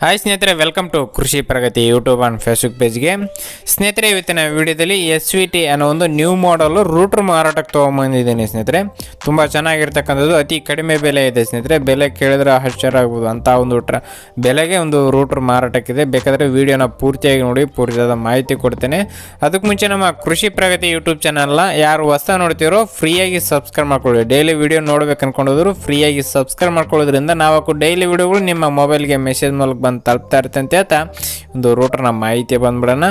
Hi ಸ್ನೇಹಿತರೆ welcome to Krishi Pragati YouTube and Facebook ಪೇಜ್ಗೆ ಸ್ನೇಹಿತರೆ, ಇವತ್ತಿನ ವಿಡಿಯೋದಲ್ಲಿ ಎಸ್ ವಿ ಟಿ ಅನ್ನೋ ಒಂದು ನ್ಯೂ ಮಾಡಲು ರೂಟ್ರ್ ಮಾರಾಟಕ್ಕೆ ತೊಗೊಂಬಂದಿದ್ದೀನಿ ಸ್ನೇಹಿತರೆ. ತುಂಬ ಚೆನ್ನಾಗಿರ್ತಕ್ಕಂಥದ್ದು, ಅತಿ ಕಡಿಮೆ ಬೆಲೆ ಇದೆ ಸ್ನೇಹಿತರೆ. ಬೆಲೆ ಕೇಳಿದ್ರೆ ಆಶ್ಚರ್ಯ ಅಂತ ಒಂದು ಟ್ರ ಬೆಲೆಗೆ ಒಂದು ರೂಟ್ರ್ ಮಾರಾಟಕ್ಕಿದೆ. ಬೇಕಾದರೆ ವಿಡಿಯೋನ ಪೂರ್ತಿಯಾಗಿ ನೋಡಿ, ಪೂರ್ತಿಯಾದ ಮಾಹಿತಿ ಕೊಡ್ತೇನೆ. ಅದಕ್ಕೆ ಮುಂಚೆ ನಮ್ಮ ಕೃಷಿ ಪ್ರಗತಿ ಯೂಟ್ಯೂಬ್ ಚಾನಲ್ನ ಯಾರು ಹೊಸ ನೋಡ್ತೀರೋ, ಫ್ರೀಯಾಗಿ ಸಬ್ಸ್ಕ್ರೈಬ್ ಮಾಡ್ಕೊಳ್ಳಿ. ಡೈಲಿ ವಿಡಿಯೋ ನೋಡ್ಬೇಕು ಅನ್ಕೊಂಡೋದ್ರು, ಫ್ರೀಯಾಗಿ ಸಬ್ಸ್ಕ್ರೈಬ್ ಮಾಡ್ಕೊಳ್ಳೋದ್ರಿಂದ ನಾವು ಡೈಲಿ ವಿಡಿಯೋಗಳು ನಿಮ್ಮ ಮೊಬೈಲ್ಗೆ ಮೆಸೇಜ್ ಮೂಲಕ ಬಂದು ತಲುಪ್ತಾ ಇರುತ್ತೆ ಅಂತ ಹೇಳ್ತಾ ಒಂದು ನಮ್ಮ ಮಾಹಿತಿ ಬಂದ್ಬಿಡೋಣ.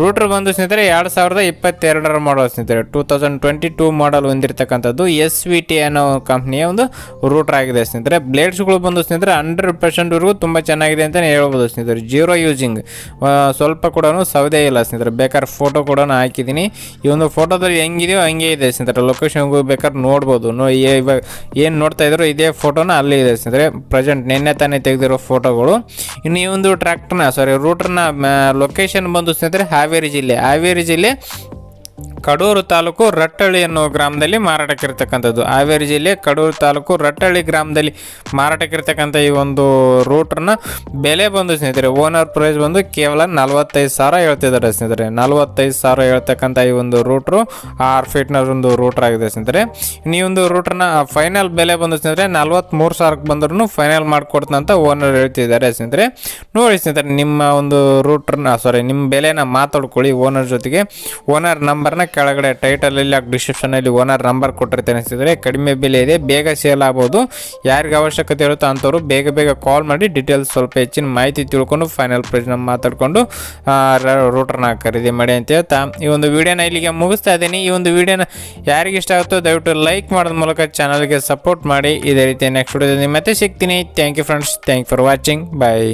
ರೂಟ್ರ್ ಬಂದು ಸ್ನೇಹಿತರೆ ಎರಡು ಸಾವಿರದ ಇಪ್ಪತ್ತೆರಡರ ಮಾಡಲ್ ಸ್ನೇಹಿತರೆ. Two thousand twenty two model ಹೊಂದಿರತಕ್ಕಂಥದ್ದು S V T ಅನ್ನೋ ಕಂಪ್ನಿಯ ಒಂದು ರೂಟ್ರ್ ಆಗಿದೆ ಸ್ನೇಹಿತರೆ. ಬ್ಲೇಡ್ಸ್ಗಳು ಬಂದು ಸ್ನೇಹಿತರೆ ಹಂಡ್ರೆಡ್ ಪರ್ಸೆಂಟ್ವರೆಗೂ ತುಂಬ ಚೆನ್ನಾಗಿದೆ ಅಂತಲೇ ಹೇಳ್ಬೋದು ಸ್ನೇಹಿತರೆ. ಜೀರೋ ಯೂಸಿಂಗ್ ಸ್ವಲ್ಪ ಕೂಡ ಸೌದೆ ಇಲ್ಲ ಸ್ನೇಹಿತರೆ. ಬೇಕಾದ್ರೆ ಫೋಟೋ ಕೂಡ ಹಾಕಿದ್ದೀನಿ. ಈ ಒಂದು ಫೋಟೋದಲ್ಲಿ ಹೆಂಗಿದೆಯೋ ಹಂಗೆ ಇದೆ ಸ್ನೇಹಿತರೆ. ಲೊಕೇಶನ್ಗೂ ಬೇಕಾದ್ರೆ ನೋಡ್ಬೋದು. ನೋ ಇವಾಗ ಏನು ನೋಡ್ತಾ ಇದ್ರು ಇದೇ ಫೋಟೋನ ಅಲ್ಲಿ ಇದೆ ಸ್ನೇಹಿತರೆ. ಪ್ರೆಸೆಂಟ್ ನಿನ್ನೆ ತಾನೇ ತೆಗೆದಿರೋ ಫೋಟೋಗಳು ಇನ್ನು ಈ ಒಂದು ಟ್ರ್ಯಾಕ್ಟರ್ನ ಸಾರಿ ರೂಟ್ರನ್ನ ಲೊಕೇಶನ್ ಬಂದು ಸ್ನೇಹಿತರೆ ಹಾವೇರಿ ಜಿಲ್ಲೆ. ಹಾವೇರಿ ಜಿಲ್ಲೆ ಕಡೂರು ತಾಲೂಕು ರಟ್ಟಳ್ಳಿ ಅನ್ನೋ ಗ್ರಾಮದಲ್ಲಿ ಮಾರಾಟಕ್ಕಿರ್ತಕ್ಕಂಥದ್ದು. ಹಾವೇರಿ ಜಿಲ್ಲೆ ಕಡೂರು ತಾಲೂಕು ರಟ್ಟಳ್ಳಿ ಗ್ರಾಮದಲ್ಲಿ ಮಾರಾಟಕ್ಕಿರ್ತಕ್ಕಂಥ ಈ ಒಂದು ರೂಟ್ರನ್ನ ಬೆಲೆ ಬಂದು ಸ್ನೇಹಿತರೆ ಓನರ್ ಪ್ರೈಸ್ ಬಂದು ಕೇವಲ ನಲವತ್ತೈದು ಸಾವಿರ ಹೇಳ್ತಿದ್ದಾರೆ ಸ್ನೇಹಿತರೆ. ನಲವತ್ತೈದು ಸಾವಿರ ಹೇಳ್ತಕ್ಕಂಥ ಈ ಒಂದು ರೂಟ್ರು ಆರು ಫೀಟ್ನ ಒಂದು ರೂಟ್ರ್ ಆಗಿದೆ ಸ್ನೇಹಿತರೆ. ಈ ಒಂದು ರೂಟ್ರನ್ನ ಫೈನಲ್ ಬೆಲೆ ಬಂದು ಸ್ನೇಹಿತರೆ ನಲ್ವತ್ತ್ಮೂರು ಸಾವಿರಕ್ಕೆ ಬಂದ್ರೂ ಫೈನಲ್ ಮಾಡಿಕೊಡ್ತಂತ ಓನರ್ ಹೇಳ್ತಿದ್ದಾರೆ ಸ್ನೇಹಿತರೆ. ನೋಡಿ ಸ್ನೇಹಿತರೆ, ನಿಮ್ಮ ಒಂದು ರೂಟ್ರನ್ನ ಸಾರಿ ನಿಮ್ಮ ಬೆಲೆನ ಮಾತಾಡ್ಕೊಳ್ಳಿ ಓನರ್ ಜೊತೆಗೆ. ಓನರ್ ನಂಬರ್ನ ಕೆಳಗಡೆ ಟೈಟಲಲ್ಲಿ ಹಾಕಿ ಡಿಸ್ಕ್ರಿಪ್ಷನಲ್ಲಿ ಓನರ್ ನಂಬರ್ ಕೊಟ್ಟಿರ್ತೇನೆ ಅನಿಸಿದರೆ ಕಡಿಮೆ ಬೆಲೆ ಇದೆ, ಬೇಗ ಸೇಲ್ ಆಗ್ಬೋದು. ಯಾರಿಗೆ ಅವಶ್ಯಕತೆ ಇರುತ್ತೋ ಅಂಥವ್ರು ಬೇಗ ಬೇಗ ಕಾಲ್ ಮಾಡಿ ಡೀಟೇಲ್ಸ್ ಸ್ವಲ್ಪ ಹೆಚ್ಚಿನ ಮಾಹಿತಿ ತಿಳ್ಕೊಂಡು ಫೈನಲ್ ಪ್ರೈಸ್ನ ಮಾತಾಡಿಕೊಂಡು ರೂಟರ್ನ ಖರೀದಿ ಮಾಡಿ ಅಂತ ಹೇಳ್ತಾ. ಈ ಒಂದು ವಿಡಿಯೋನ ಇಲ್ಲಿಗೆ ಮುಗಿಸ್ತಾ ಇದ್ದೀನಿ. ಈ ಒಂದು ವಿಡಿಯೋನ ಯಾರಿಗೆ ಇಷ್ಟ ಆಗುತ್ತೋ ದಯವಿಟ್ಟು ಲೈಕ್ ಮಾಡೋದ ಮೂಲಕ ಚಾನಲ್ಗೆ ಸಪೋರ್ಟ್ ಮಾಡಿ. ಇದೇ ರೀತಿ ನೆಕ್ಸ್ಟ್ ವಿಡಿಯೋದಲ್ಲಿ ಮತ್ತೆ ಸಿಗ್ತೀನಿ. Thank you friends thank for watching bye